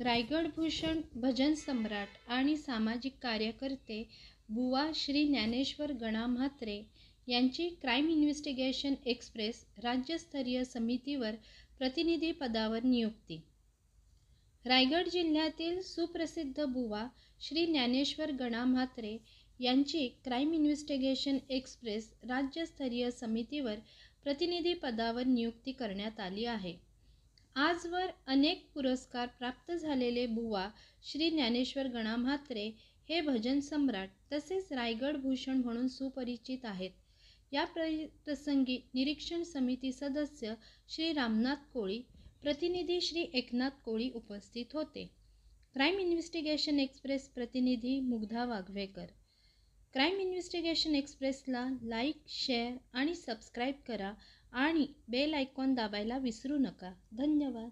रायगड भूषण भजन सम्राट आणि सामाजिक कार्यकर्ते बुवा श्री ज्ञानेश्वर गणा म्हात्रे यांची क्राईम इन्व्हेस्टिगेशन एक्सप्रेस राज्यस्तरीय समितीवर प्रतिनिधी पदावर नियुक्ती. रायगड जिल्ह्यातील सुप्रसिद्ध बुवा श्री ज्ञानेश्वर गणा म्हात्रे यांची क्राईम इन्व्हेस्टिगेशन एक्सप्रेस राज्यस्तरीय समितीवर प्रतिनिधी पदावर नियुक्ती करण्यात आली आहे. आजवर अनेक पुरस्कार प्राप्त झालेले बुवा श्री ज्ञानेश्वर गणा म्हात्रे हे भजन सम्राट तसेच रायगड भूषण म्हणून सुपरिचित आहेत. या प्रसंगी निरीक्षण समिती सदस्य श्री रामनाथ कोळी प्रतिनिधी श्री एकनाथ कोळी उपस्थित होते. क्राईम इन्व्हेस्टिगेशन एक्सप्रेस प्रतिनिधी मुग्धा वाघवेकर. क्राईम इन्व्हेस्टिगेशन एक्सप्रेसला लाईक शेअर आणि सबस्क्राईब करा. आणि बेल आयकॉन दाबायला विसरू नका. धन्यवाद.